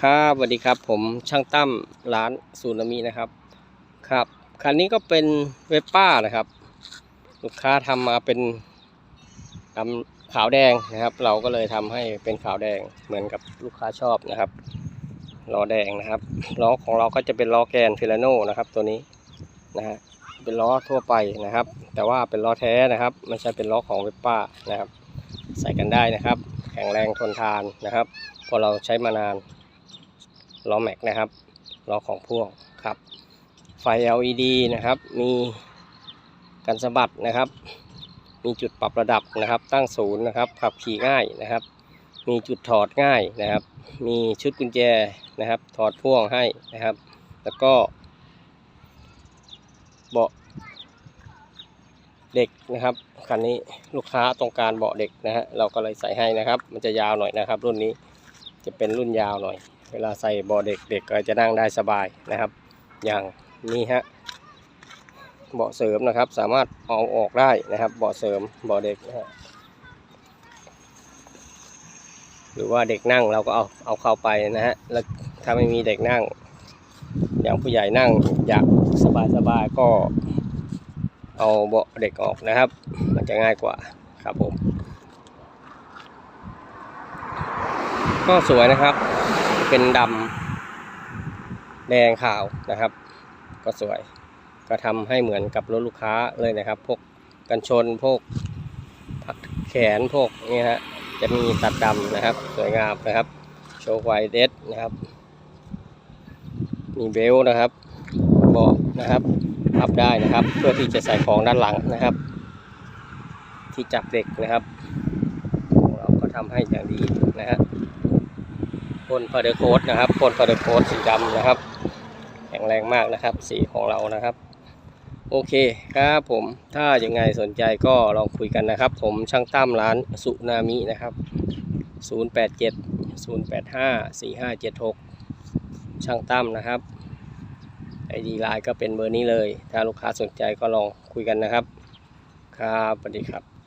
ครับสวัสดีครับผมช่างตั้มร้านซูนามินะครับครับคันนี้ก็เป็นเวสป้านะครับ ลูกค้าทำมาเป็นดำขาวแดงนะครับ เราก็เลยทำให้เป็นขาวแดงเหมือนกับลูกค้าชอบนะครับล้อแดงนะครับล้อของเราก็จะเป็นล้อแกนฟิลาโนนะครับ ตัวนี้นะฮะเป็นล้อทั่วไปนะครับ แต่ว่าเป็นล้อแท้นะครับไม่ใช่เป็นล้อของเวสป้านะครับ ใส่กันได้นะครับ แข็งแรงทนทานนะครับพอเราใช้มานาน ล้อแม็กนะครับล้อของพ่วงครับ ไฟ LED นะครับ มีกันสะบัดนะครับ มีจุดปรับระดับนะครับ ตั้งศูนย์นะครับขับขี่ง่ายนะครับ มีจุดถอดง่ายนะครับ มีชุดกุญแจนะครับ ถอดพ่วงให้นะครับ แล้วก็เบาะเด็กนะครับคันนี้ลูกค้าต้องการเบาะเด็กนะฮะเราก็เลยใส่ให้นะครับ มันจะยาวหน่อยนะครับ รุ่นนี้จะเป็นรุ่นยาวหน่อย เวลาใส่เบาเด็กเด็กก็จะนั่งได้สบายนะครับ อย่างนี้ฮะเบาะเสริมนะครับ สามารถเอาออกได้นะครับ เบาะเสริมเบาะเด็กนะฮะหรือว่าเด็กนั่งเราก็เอาเอาเข้าไปนะฮะแล้วถ้าไม่มีเด็กนั่ง อย่างผู้ใหญ่นั่งอยากสบายสบายก็ เอาเบาะเด็กออกนะครับ มันจะง่ายกว่าครับผม ก็สวยนะครับ เป็นดำแดงขาวนะครับ ก็สวย ก็ทำให้เหมือนกับรถลูกค้าเลยนะครับ พวกกันชนพวกผักแขนพวกนี้ฮะจะมีตัดดำนะครับ สวยงามนะครับ โชว์ไวเดสนะครับ มีเบลต์นะครับเบาะนะครับพับได้นะครับ เพื่อที่จะใส่ของด้านหลังนะครับ ที่จับเด็กนะครับของเราก็ทำให้อย่างดีนะฮะ พ่นพาเดอร์โคดนะครับพ่นพาเดอร์โคดสีดำนะครับ แข็งแรงมากนะครับ สีของเรานะครับ โอเคครับผมถ้ายังไงสนใจก็ลองคุยกันนะครับ ผมช่างตั้มร้านสุนามินะครับ 087 085 4576 ช่างตั้มนะครับไอดีไลน์ก็เป็นเบอร์นี้เลย ถ้าลูกค้าสนใจก็ลองคุยกันนะครับ ครับสวัสดีครับ